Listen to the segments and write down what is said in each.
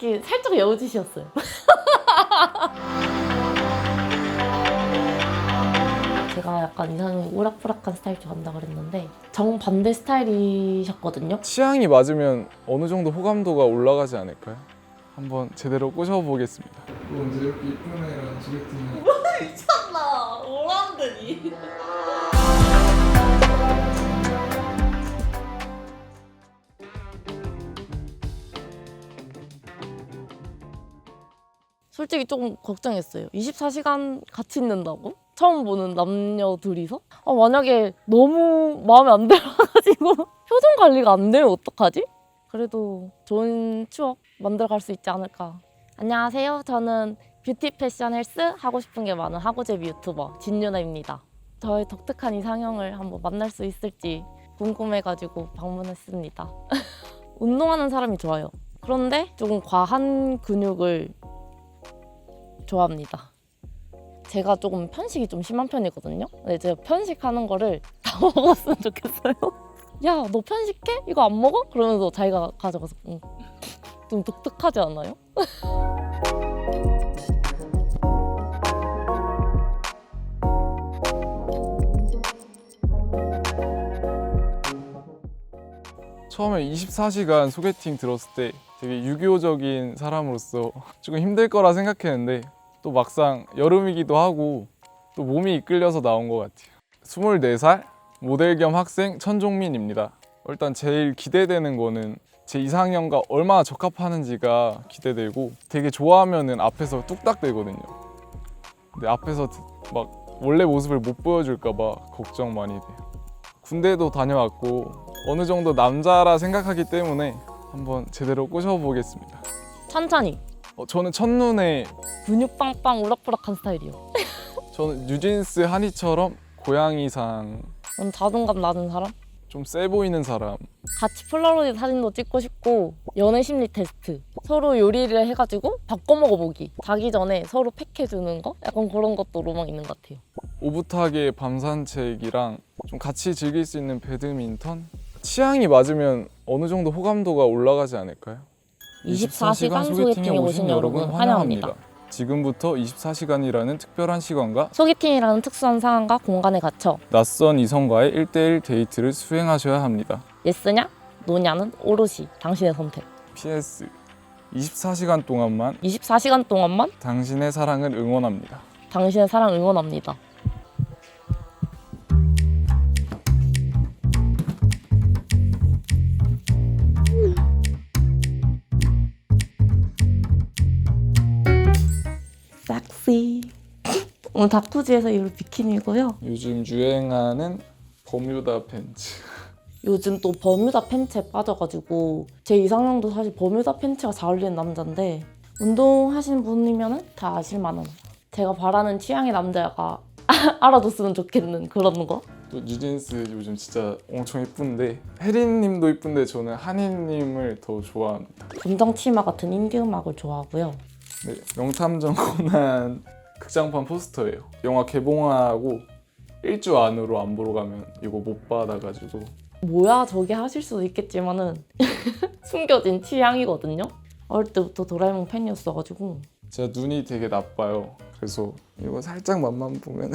이게 살짝 여우짓이었어요. 제가 약간 이상형 우락부락한 스타일 좋아한다 그랬는데 정반대 스타일이셨거든요. 취향이 맞으면 어느 정도 호감도가 올라가지 않을까요? 한번 제대로 꼬셔보겠습니다. 먼저 이렇게 이쁜 애랑 소개팅을 미쳤나 오란드니. 솔직히 조금 걱정했어요. 24시간 같이 있는다고? 처음 보는 남녀 둘이서? 아, 만약에 너무 마음에 안 들어가지고 표정 관리가 안 되면 어떡하지? 그래도 좋은 추억 만들어갈 수 있지 않을까. 안녕하세요. 저는 뷰티 패션 헬스 하고 싶은 게 많은 하고제비 유튜버 진유나입니다. 저의 독특한 이상형을 한번 만날 수 있을지 궁금해가지고 방문했습니다. 운동하는 사람이 좋아요. 그런데 조금 과한 근육을 좋아합니다. 제가 조금 편식이 좀 심한 편이거든요. 근데 제가 편식하는 거를 다 먹었으면 좋겠어요. 야, 너 편식해? 이거 안 먹어? 그러면서 자기가 가져가서 응. 좀 독특하지 않아요? 처음에 24시간 소개팅 들었을 때 되게 유교적인 사람으로서 조금 힘들 거라 생각했는데 또 막상 여름이기도 하고 또 몸이 이끌려서 나온 것 같아요. 24살 모델 겸 학생 천종민입니다. 일단 제일 기대되는 거는 제 이상형과 얼마나 적합하는지가 기대되고 되게 좋아하면은 앞에서 뚝딱 되거든요. 근데 앞에서 막 원래 모습을 못 보여줄까 봐 걱정 많이 돼요. 군대도 다녀왔고 어느 정도 남자라 생각하기 때문에 한번 제대로 꼬셔보겠습니다. 천천히 어, 저는 첫눈에 근육 빵빵 우락부락한 스타일이요. 저는 뉴진스 한이처럼 고양이상 넌 자존감 낮은 사람? 좀 세 보이는 사람 같이 폴라로이드 사진도 찍고 싶고 연애 심리 테스트 서로 요리를 해가지고 바꿔 먹어보기 자기 전에 서로 팩해주는 거 약간 그런 것도 로망 있는 것 같아요 오붓하게 밤 산책이랑 좀 같이 즐길 수 있는 배드민턴 취향이 맞으면 어느 정도 호감도가 올라가지 않을까요? 24시간 소개팅에 오신 여러분 환영합니다. 지금부터 24시간이라는 특별한 시간과 소개팅이라는 특수한 상황과 공간에 갇혀 낯선 이성과의 1대1 데이트를 수행하셔야 합니다. 예스냐 노냐는 오롯이 당신의 선택 PS 24시간 동안만 24시간 동안만 당신의 사랑을 응원합니다. 당신의 사랑 응원합니다 오늘 다쿠지에서 입을 비키니고요 요즘 유행하는 버뮤다 팬츠. 요즘 또 버뮤다 팬츠에 빠져가지고 제 이상형도 사실 버뮤다 팬츠가 잘 어울리는 남자인데 운동하시는 분이면 다 아실 만한 제가 바라는 취향의 남자가 알아줬으면 좋겠는 그런 거 또 뉴진스 요즘 진짜 엄청 예쁜데 혜린님도 예쁜데 저는 한희님을 더 좋아합니다. 감정 치마 같은 인디 음악을 좋아하고요 네, 명탐정 코난 극장판 포스터예요. 영화 개봉하고 일주 안으로 안 보러 가면 이거 못 받아가지고 뭐야 저게 하실 수도 있겠지만은 숨겨진 취향이거든요 어릴 때부터 도라에몽 팬이었어가지고 제가 눈이 되게 나빠요. 그래서 이거 살짝 맛만 보면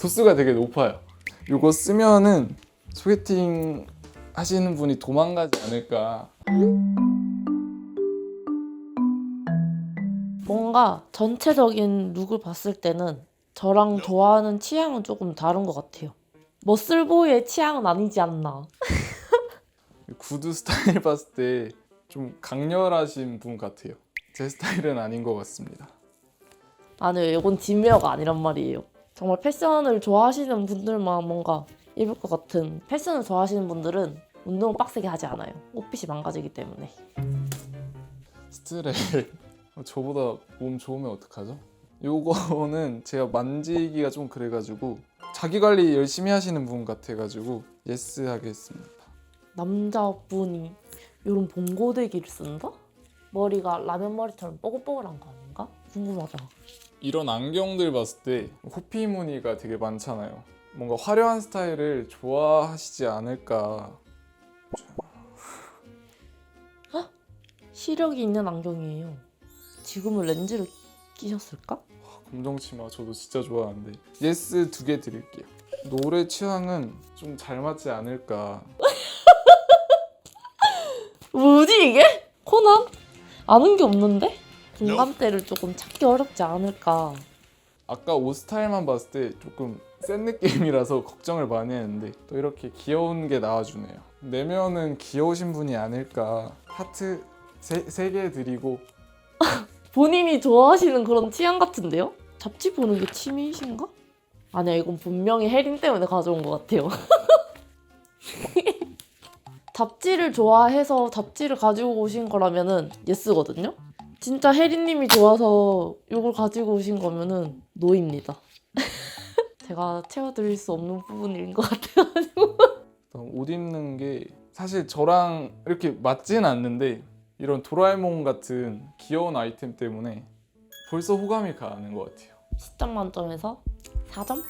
도수가 되게 높아요. 이거 쓰면은 소개팅 하시는 분이 도망가지 않을까. 뭔가 전체적인 룩을 봤을 때는 저랑 좋아하는 취향은 조금 다른 것 같아요. 머슬보이의 취향은 아니지 않나. 구두 스타일 봤을 때 좀 강렬하신 분 같아요. 제 스타일은 아닌 것 같습니다. 아니, 이건 진미어가 아니란 말이에요. 정말 패션을 좋아하시는 분들만 뭔가 입을 것 같은 패션을 좋아하시는 분들은 운동을 빡세게 하지 않아요. 옷핏이 망가지기 때문에. 스트레 저보다 몸 좋으면 어떡하죠? 요거는 제가 만지기가 좀 그래가지고 자기 관리 열심히 하시는 분 같아가지고 예스 하겠습니다. 남자분이 이런 봉고데기를 쓴다? 머리가 라면 머리처럼 뽀글뽀글한 거 아닌가? 궁금하다. 이런 안경들 봤을 때 호피 무늬가 되게 많잖아요. 뭔가 화려한 스타일을 좋아하시지 않을까. 시력이 있는 안경이에요. 지금은 렌즈를 끼셨을까? 검정치마 저도 진짜 좋아하는데 예스 두 개 드릴게요. 노래 취향은 좀 잘 맞지 않을까. 뭐지 이게? 코난? 아는 게 없는데? 공감대를 조금 찾기 어렵지 않을까. 아까 옷 스타일만 봤을 때 조금 센 느낌이라서 걱정을 많이 했는데 또 이렇게 귀여운 게 나와주네요. 내면은 귀여우신 분이 아닐까. 하트 세 개 드리고 본인이 좋아하시는 그런 취향 같은데요? 잡지 보는 게 취미이신가? 아니야 이건 분명히 혜린 때문에 가져온 것 같아요. 잡지를 좋아해서 잡지를 가지고 오신 거라면은 예스거든요. 진짜 혜린님이 좋아서 이걸 가지고 오신 거면은 노입니다. 제가 채워드릴 수 없는 부분인 것 같아요. 그다음 옷 입는 게 사실 저랑 이렇게 맞진 않는데 이런 도라에몽 같은 귀여운 아이템 때문에 벌써 호감이 가는 것 같아요. 10점 만점에서 4점?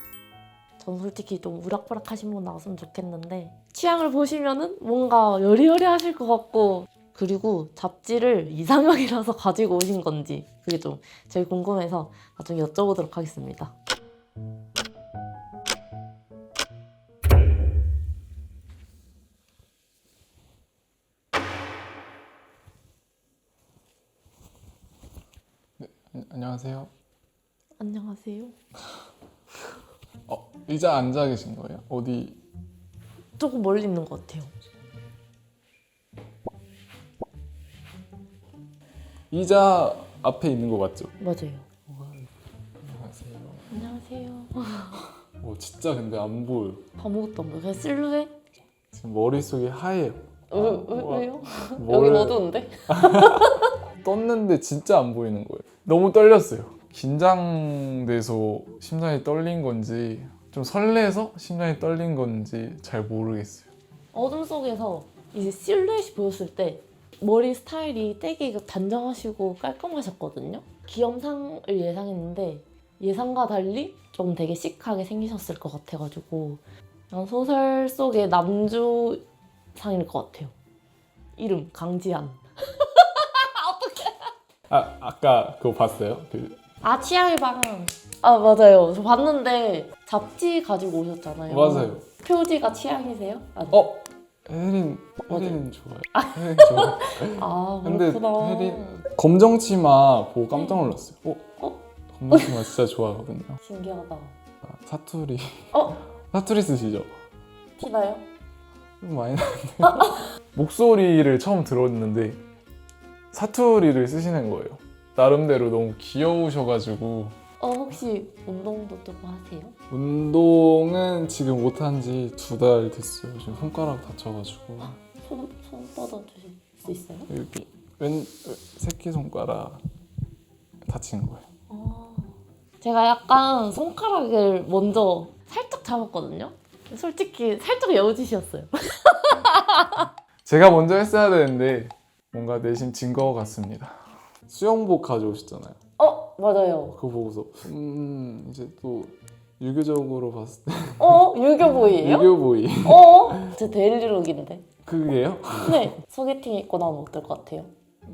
전 솔직히 좀 우락부락하신 분 나왔으면 좋겠는데 취향을 보시면은 뭔가 여리여리하실 것 같고 그리고 잡지를 이상형이라서 가지고 오신 건지 그게 좀 제일 궁금해서 나중에 여쭤보도록 하겠습니다. 안- 안녕하세요. 안녕하세요. 어, 의자 앉아 계신 거예요? 어디? 조금 멀리 있는 것 같아요. 의자 앞에 있는 거 맞죠? 맞아요. 안녕하세요. 안녕하세요. 어, 진짜 근데 안 보여. 아무것도 안 보여. 그냥 실루엣? 지금 머릿속이 하얘요. 왜, 왜, 와, 왜요? 뭘 여긴 어두운데? 떴는데 진짜 안 보이는 거예요. 너무 떨렸어요. 긴장돼서 심장이 떨린 건지 좀 설레서 심장이 떨린 건지 잘 모르겠어요. 어둠 속에서 이제 실루엣이 보였을 때 머리 스타일이 되게 단정하시고 깔끔하셨거든요. 귀염상을 예상했는데 예상과 달리 좀 되게 시크하게 생기셨을 것 같아가지고 소설 속의 남주상일 것 같아요. 이름 강지한. 아 아까 그거 봤어요? 그아 취향의 방. 아 맞아요. 저 봤는데 잡지 가지고 오셨잖아요. 맞아요. 표지가 취향이세요? 아, 어 혜린. 혜린 좋아요. 혜린 좋아요. 아 근데 그렇구나. 혜린 검정 치마 보고 깜짝 놀랐어요. 어? 어? 검정 치마 진짜 좋아하거든요. 신기하다. 아, 사투리 어? 사투리 쓰시죠? 티나요? 좀 많이 나는데 목소리를 처음 들었는데 사투리를 쓰시는 거예요. 나름대로 너무 귀여우셔가지고 어 혹시 운동도 좀 하세요? 운동은 지금 못한 지 두 달 됐어요. 지금 손가락 다쳐가지고 손, 손 뻗어주실 수 있어요? 여기 왼 새끼 손가락 다친 거예요. 어. 제가 약간 손가락을 먼저 살짝 잡았거든요? 솔직히 살짝 여우짓이었어요 제가 먼저 했어야 되는데 뭔가 내심 진 거 같습니다. 수영복 가져오셨잖아요. 어? 맞아요 그거 보고서 음 이제 또 유교적으로 봤을 때 어? 유교보이예요? 유교보이 어? 제 데일리룩인데 그게요? 네 소개팅 입고 나오면 어떨 것 같아요?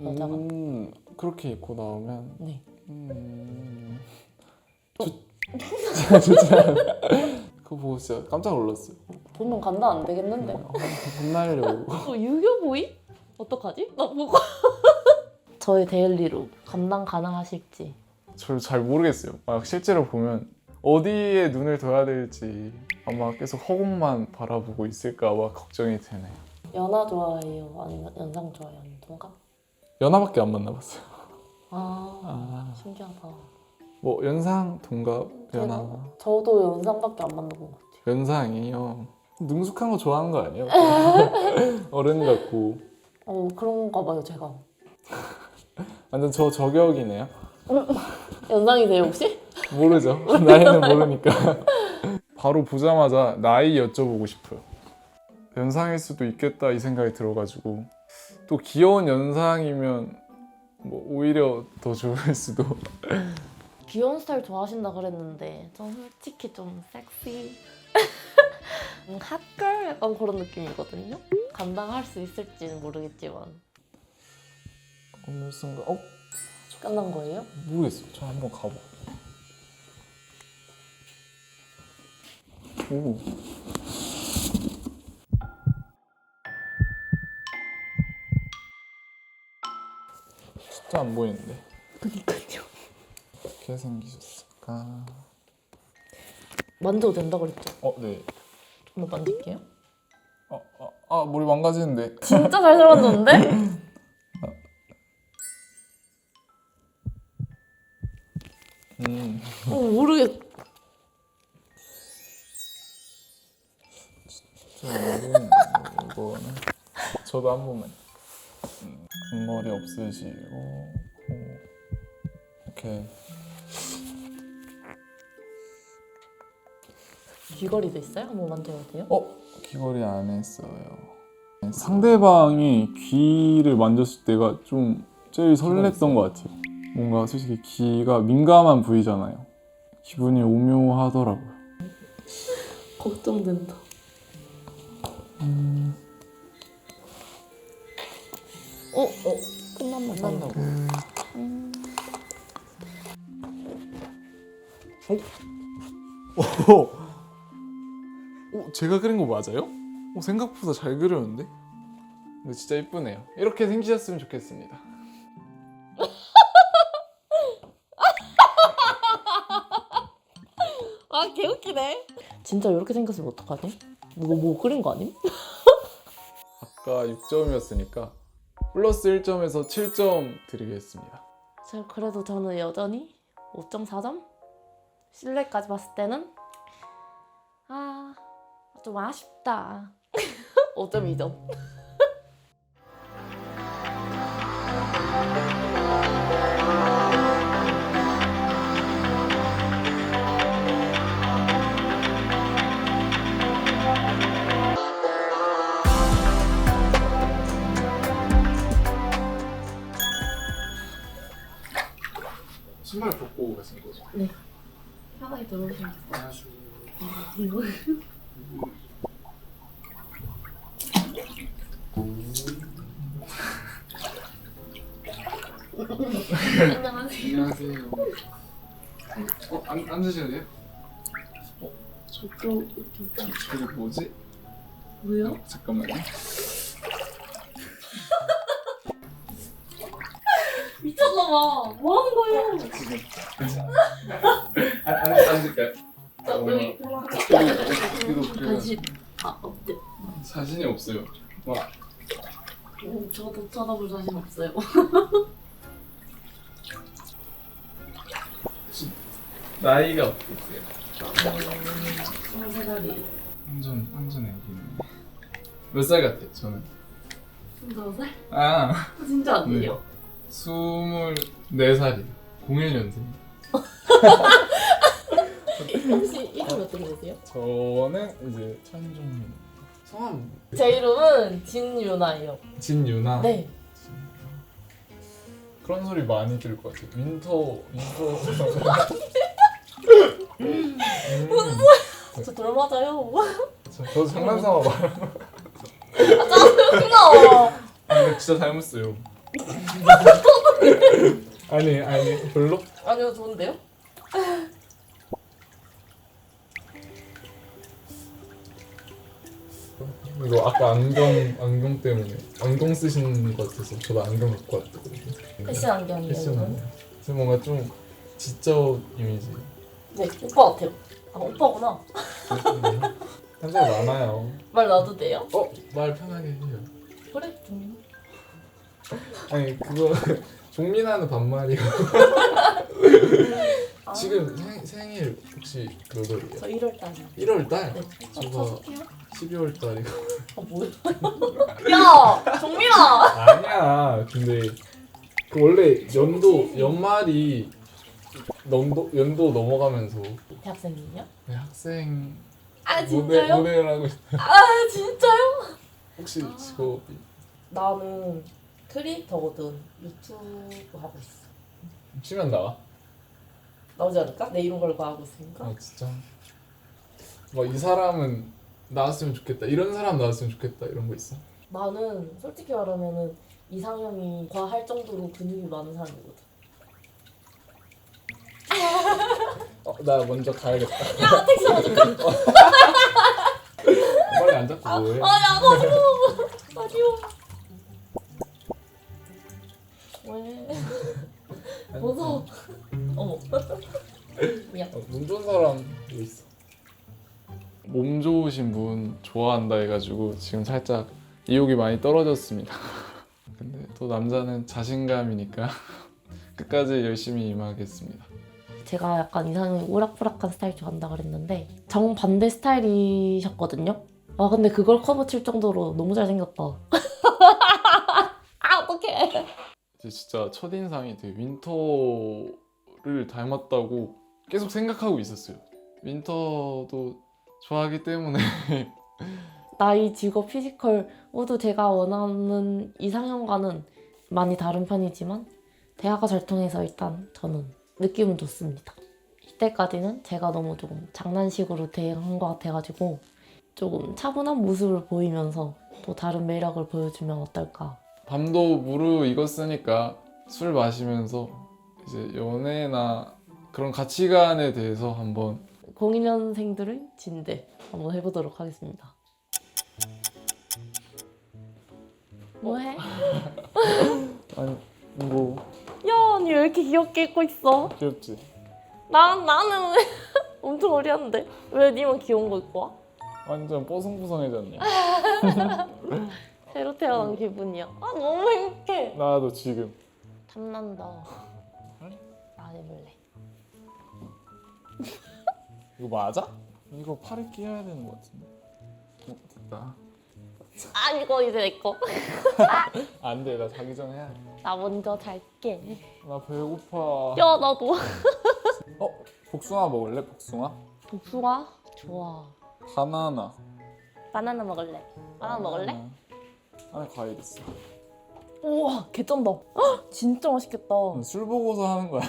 여자가? 음 그렇게 입고 나오면 네 음 좋- 좋지 않아요. 그거 보고 진짜 깜짝 놀랐어요. 보면 감당 안 되겠는데 어, 혼나려고. 어, 유교보이? 어떡하지? 나 보고 저의 데일리룩 감당 가능하실지 저잘 모르겠어요. 막 실제로 보면 어디에 눈을 둬야 될지 아마 계속 허공만 바라보고 있을까 봐 걱정이 되네요. 연하 좋아해요? 아니면 연상 좋아해요? 아니면 동갑? 연하밖에 안 만나봤어요. 아 아, 신기하다 뭐 연상, 동갑, 연하, 제가- 저도 연상밖에 안 만나본 것 같아요. 연상이요. 능숙한 거 좋아하는 거 아니에요? 어른 같고 어 그런가 봐요 제가. 완전 저 저격이네요. 연상이세요 혹시? 모르죠. 나이는 모르니까. 바로 보자마자 나이 여쭤보고 싶어요. 연상일 수도 있겠다 이 생각이 들어가지고 또 귀여운 연상이면 뭐 오히려 더 좋을 수도. 귀여운 스타일 좋아하신다 그랬는데 전 솔직히 좀 섹시 음, 핫걸 약간 그런 느낌이거든요. 감당할 수 있을지는 모르겠지만 어느 순간 어 끝난 거예요? 모르겠어. 저 한번 가봐. 오. 진짜 안 보이는데. 그니까요. 어떻게 생기셨을까? 만져도 된다 그랬죠? 어, 네. 한번 만질게요. 어, 어, 아, 머리 망가지는데. 진짜 잘 만졌는데? 음. 어, 모르겠. 좀 모르겠네. 이거는 저도 한 번만. 음, 근거리 없으시고 어, 이렇게 귀걸이도 있어요? 한번 만져도 돼요? 어 귀걸이 안 했어요. 상대방이 귀를 만졌을 때가 좀 제일 설렜던 것 같아요. 뭔가 솔직히 귀가 민감한 부위잖아요. 기분이 오묘하더라고요. 걱정된다. 어, 어, 끝났나 봐. 오, 오, 제가 그린 거 맞아요? 오, 생각보다 잘 그렸는데? 근데 진짜 이쁘네요. 이렇게 생기셨으면 좋겠습니다. 아, 개웃기네. 진짜 이렇게 생겼으면 어떡하지? 너뭐 뭐 그린 거 아님? 아까 6점이었으니까 플러스 1점에서 7점 드리겠습니다. 저 그래도 저는 여전히 5.4점? 실내까지 봤을 때는 아, 좀 아쉽다. 5.2점. 저쪽. 저기 뭐지? 왜요? 어, 잠깐만요. 미쳤나봐. 뭐 하는 거예요? 지금. 안, 안, 앉을까요? 저 여기 그래도, 그래도 다시 아 어때? 자신이 없어요. 와, 음, 저도 쳐다볼 자신 없어요. 나이가 어떻게 몇 살 같아요, 저는? 25살? 아, 진짜 아니에요? 24살이에요. 01년생. 혹시 이름 어떻게 되세요? 저는 이제 천종민. 성함 제 이름은 진유나예요. 진유나. 네. 그런 소리 많이 들을 것 같아요. 윈터, 윈터. 음, 저 돌 맞아요. 저, 저 장난삼아 말. 짜증나. 아, 근데 진짜 닮았어요. 아니, 아니, 별로? 아니요, 좋은데요? 이거 아까 안경, 안경 때문에 안경 쓰시는 것 같아서 저도 안경 갖고 왔거든요. 패션 안경이에요. 패션 이거는. 안경. 그래서 뭔가 좀 지적 이미지. 네, 오빠 같아요. 아, 오빠구나. 한 살 많아요. 말 놔도 돼요? 어? 말 편하게 해요. 그래, 좀. 아니 그거 종민아는 반말이고 아, 지금 생, 생일 혹시 몇 월이에요? 저 1월 달이요. 1월 달? 네. 저거- 쳐줄게요. 12월 달이고 아, 뭐야? 야! 정민아! 아니야 근데 그 원래 연도 연말이 연도 연도 넘어가면서 대학생이에요? 네, 학생 아, 모델 진짜요? 모델하고 싶- 아, 진짜요? 혹시 직업이 나는 크리에이터거든. 유튜브 하고 있어. 치면 나와? 나오지 않을까? 내 이름 걸고 하고 있으니까. 아 진짜 막 이 사람은 나왔으면 좋겠다 이런 사람 나왔으면 좋겠다 이런 거 있어? 나는 솔직히 말하면은 이상형이 과할 정도로 근육이 많은 사람이거든. 어, 나 먼저 가야겠다. 야 택시 먼저 빨리 안 잡고 뭐해? 아야 가지고 가지고. 왜? 무서워. 어머. 미안. 몸 좋은 사람 뭐 있어? 몸 좋으신 분 좋아한다 해가지고 지금 살짝 의욕이 많이 떨어졌습니다. 근데 또 남자는 자신감이니까 끝까지 열심히 임하겠습니다. 제가 약간 이상형이 오락부락한 스타일 좋아한다 그랬는데 정반대 스타일이셨거든요. 아 근데 그걸 커버 칠 정도로 너무 잘생겼다. 아 어떡해. 진짜 첫인상이 되게 윈터를 닮았다고 계속 생각하고 있었어요. 윈터도 좋아하기 때문에 나이, 직업, 피지컬 모두 제가 원하는 이상형과는 많이 다른 편이지만 대화가 잘 통해서 일단 저는 느낌은 좋습니다. 이때까지는 제가 너무 조금 장난식으로 대응한 것 같아가지고 조금 차분한 모습을 보이면서 또 다른 매력을 보여주면 어떨까 밤도 무르익었으니까 술 마시면서 이제 연애나 그런 가치관에 대해서 한번 02년생들의 진대 한번 해보도록 하겠습니다. 뭐해? 아니 뭐 야, 언니 왜 이렇게 귀엽게 입고 있어? 귀엽지? 나 나는 왜 엄청 어리한데 왜 니만 귀여운 거 입고 와? 완전 뽀송뽀송해졌네. 새로 태어난 기분이야. 아 너무 행복해. 나도 지금 탐난다. 안 해볼래. 이거 맞아? 이거 팔에 끼워야 되는 것 같은데. 어, 됐다. 아 이거 이제 내 거. 안 돼, 나 자기 전에 해야 돼. 나 먼저 잘게. 나 배고파. 야 나도. 어, 복숭아 먹을래? 복숭아? 복숭아 좋아. 바나나. 바나나 먹을래. 바나나 먹을래? 바나나. 안에 과일 있어. 우와 개쩐다. 헉, 진짜 맛있겠다. 술 보고서 하는 거야.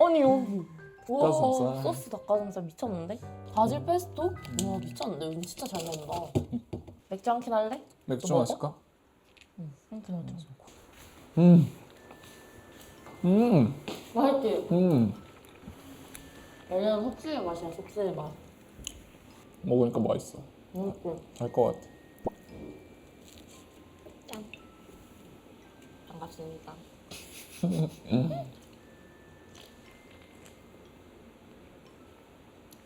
아니 여기. 우와 닭가슴살. 소스 닭가슴살 미쳤는데? 바질 페스토? 와 미쳤는데 여기 진짜 잘 나온다. 맥주 한 캔 할래? 맥주 먹어? 마실까? 응. 한캔 하자. 음. 음. 맛있지? 음. 얘는 속수의 맛이야 속수의 맛. 먹으니까 맛있어. 맛있고. 알것 같아. 반갑습니다.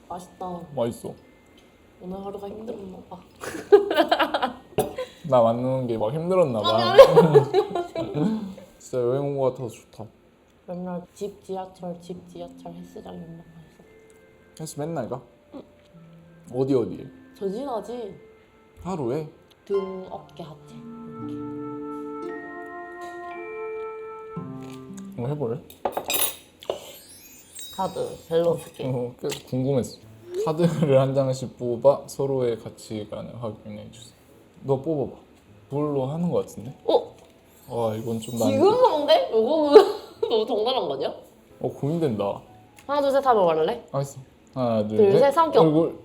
맛있다. 맛있어. 오늘 하루가 힘들었나 봐. 나 만드는 게 막 힘들었나 봐. 진짜 여행 온 거 같아서 좋다. 맨날 집 지하철 집 지하철 헬스장에만 가서. 그래서 맨날 가? 어디 어디에? 저진하지 하루에? 등 어깨 하체. 뭐 해볼래? 카드 밸런스 게임. 어, 꽤 궁금했어. 카드를 한 장씩 뽑아 서로의 가치관을 확인해 주세요. 너 뽑아봐. 뭘로 하는 거 같은데? 어? 와 이건 좀 난. 지금 하는데? 이거는 너무 정갈한 거 아니야? 어 고민된다. 하나 둘 셋 하면 말래? 알겠어. 하나 둘, 둘, 셋, 성격. 얼굴.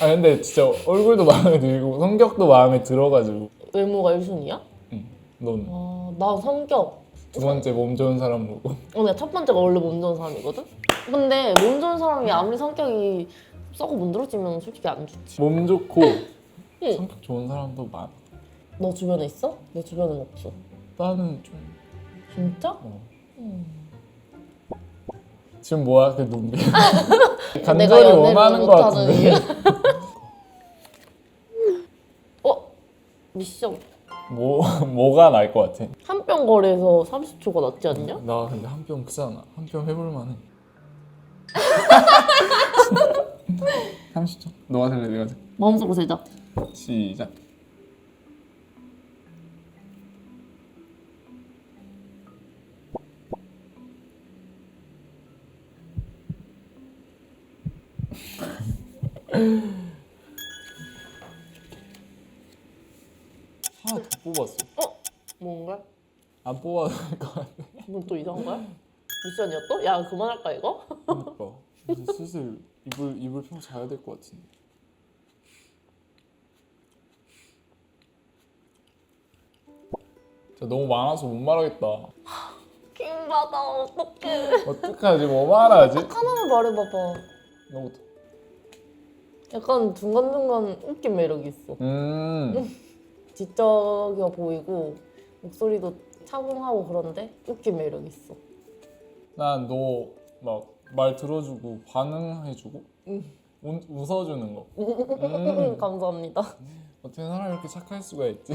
아 근데 진짜 얼굴도 마음에 들고 성격도 마음에 들어가지고. 외모가 1순위야? 응. 넌두 아, 나 성격. 번째 몸 좋은 사람 보고. 어, 내가 첫 번째가 원래 몸 좋은 사람이거든? 근데 몸 좋은 사람이 아무리 성격이 썩어 문드러지면 솔직히 안 좋지. 몸 좋고 응. 성격 좋은 사람도 많아. 너 주변에 있어? 내 주변엔 없어. 나는 좀 진짜? 어. 음. 지금 뭐야 그 눈빛. 간절히 연애를 원하는 거 못하는 같은데. 이유. 어? 미션. 뭐 뭐가 나을 것 같아? 한 병 거리에서 30초가 낫지 않냐? 나 근데 한 병 크잖아. 한 병 해볼 만해. 30초. 너가 살래 내가 살래. 마음속으로 세자. 시작. 안 뽑아도 될것 같아. 이건 또 이상한 거야? 미션이야 또? 야 그만할까 이거? 그러니까 이제 슬슬 이불 이불 펴고 자야 될 것 같은데. 진짜 너무 많아서 못 말하겠다. 킹받아 어떡해 어떡하지? 뭐 말하지? 하나만 말해봐봐 너부터. 약간 중간중간 웃긴 매력이 있어 음. 지적이어 보이고 목소리도 차분하고 그런데 웃긴 매력 있어 난 너 막 말 들어주고 반응해주고 응. 운- 웃어주는 거. 음. 감사합니다 어떻게 사람이 이렇게 착할 수가 있지?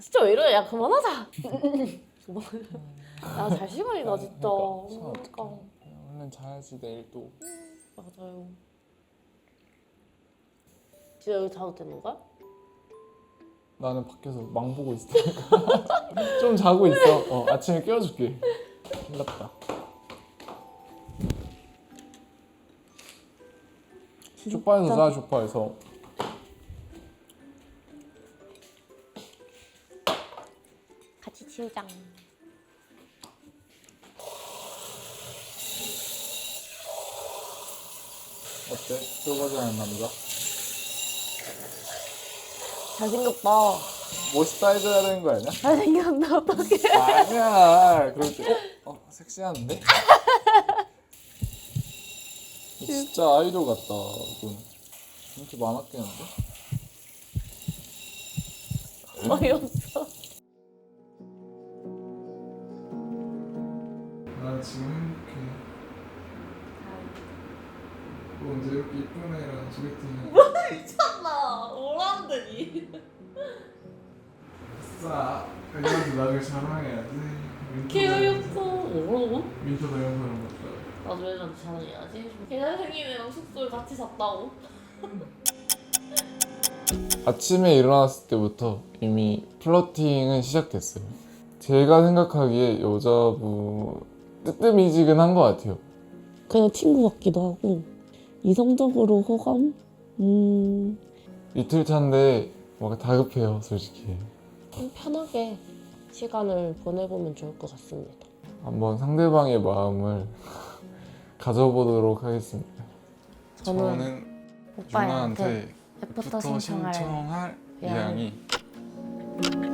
진짜 왜 이래 야 그만하자 야잘 시간이다 진짜 그러니까, 그러니까 얼른 자야지 내일 또. 맞아요 진짜 여기 자도 되는 거야? 나는 밖에서 망 보고 있으니까 좀 자고 있어. 어, 아침에 깨워줄게. 힘났다. 쇼파에서 자 쇼파에서. 같이 치우자 어때? 쫄보지 않은 남자? 잘생겼다 멋있다 해줘야 되는 거 아니야? 잘생겼는데 어떡해 아니야. 그럴 때 어? 어 섹시한데? 진짜 아이돌 같다. 이건 이렇게 많았겠는데? 어이없어 난 지금 행복해. 너 언제 이렇게 이쁜 애랑 소개팅해? 미쳤나 오란드니 싸. 애들한테 나를 자랑해야지. 개어이없어 뭐라고? 민터 동영상을 봤다. 나도 애들한테 자랑해야지 개잘생긴 애랑 숙소에 같이 잤다고 아침에 일어났을 때부터 이미 플러팅은 시작됐어요. 제가 생각하기에 여자분 뜨뜻미지근한 것 같아요. 그냥 친구 같기도 하고 이성적으로 호감? 음 이틀 차인데 뭔가 다급해요, 솔직히. 좀 편하게 시간을 보내보면 좋을 것 같습니다 한번 상대방의 마음을 가져보도록 하겠습니다. 저는 오빠한테 애프터 신청할 신청할 이양이. 이양이